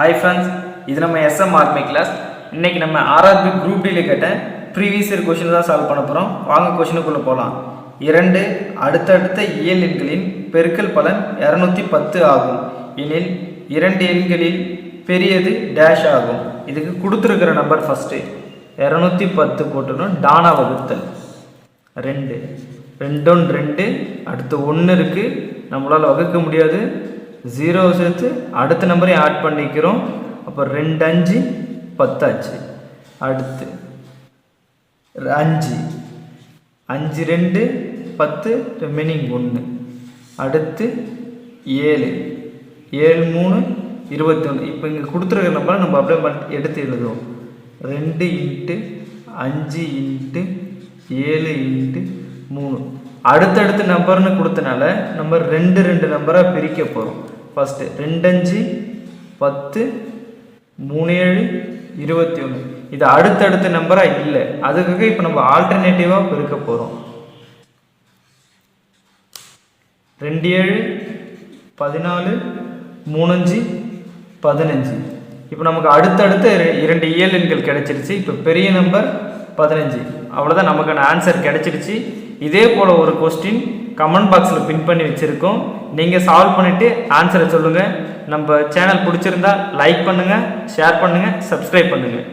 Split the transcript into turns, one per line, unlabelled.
Hi friends இது நம்ம SM army class இன்றைக்கி நம்ம ஆர்ஆர்பி குரூப் டியில் கேட்ட ப்ரீவியஸ் இயர் கொஷின் தான் சால்வ் பண்ண போகிறோம் வாங்க கொஷினுக்குள்ளே போகலாம் இரண்டு அடுத்தடுத்த இயல் எண்களின் பெருக்கல் பலன் இரநூத்தி பத்து ஆகும். எனில் இரண்டு எண்களில் பெரியது டேஷ் ஆகும். இதுக்கு கொடுத்துருக்கிற நம்பர் ஃபஸ்ட்டு இரநூத்தி பத்து போட்டுடும் டானா வகுத்தல். ரெண்டு. ரெண்டொன்று ரெண்டு. அடுத்து ஒன்று இருக்குது நம்மளால் வகுக்க முடியாது. ஜீரோ சேர்த்து அடுத்த நம்பரையும் ஆட் பண்ணிக்கிறோம். அப்போ ரெண்டு அஞ்சு பத்தாச்சு. அடுத்து அஞ்சு. அஞ்சு ரெண்டு பத்து ரிமைனிங் ஒன்று அடுத்து ஏழு. ஏழு மூணு இருபத்தி ஒன்று இப்போ இங்கே கொடுத்துருக்க நம்பரை நம்ம அப்படியே பண்ணி எடுத்து எழுதுவோம். ரெண்டு இன்ட்டு அஞ்சு இன்ட்டு ஏழு இன்ட்டு அடுத்தடுத்த நம்பர்னு கொடுத்தனால நம்ம ரெண்டு ரெண்டு நம்பராக பிரிக்க போகிறோம் ஃபஸ்ட்டு ரெண்டஞ்சு பத்து மூணு ஏழு இருபத்தி ஒன்று இது அடுத்தடுத்த நம்பராக இல்லை. அதுக்காக இப்போ நம்ம ஆல்டர்னேட்டிவாக பெருக்க போகிறோம் ரெண்டு ஏழு பதினாலு மூணஞ்சு பதினஞ்சு. இப்போ நமக்கு அடுத்தடுத்த இரண்டு இயல் எண்கள் கிடைச்சிருச்சு. இப்போ பெரிய நம்பர் பதினஞ்சு. அவ்வளோதான் நமக்கான ஆன்சர் கிடைச்சிருச்சு. இதே போல் ஒரு கொஸ்டின் கமெண்ட் பாக்ஸில் பின் பண்ணி வச்சுருக்கோம். நீங்கள் சால்வ் பண்ணிவிட்டு ஆன்சரை சொல்லுங்கள் நம்ம சேனல் பிடிச்சிருந்தா லைக் பண்ணுங்கள் ஷேர் பண்ணுங்கள் சப்ஸ்கிரைப் பண்ணுங்கள்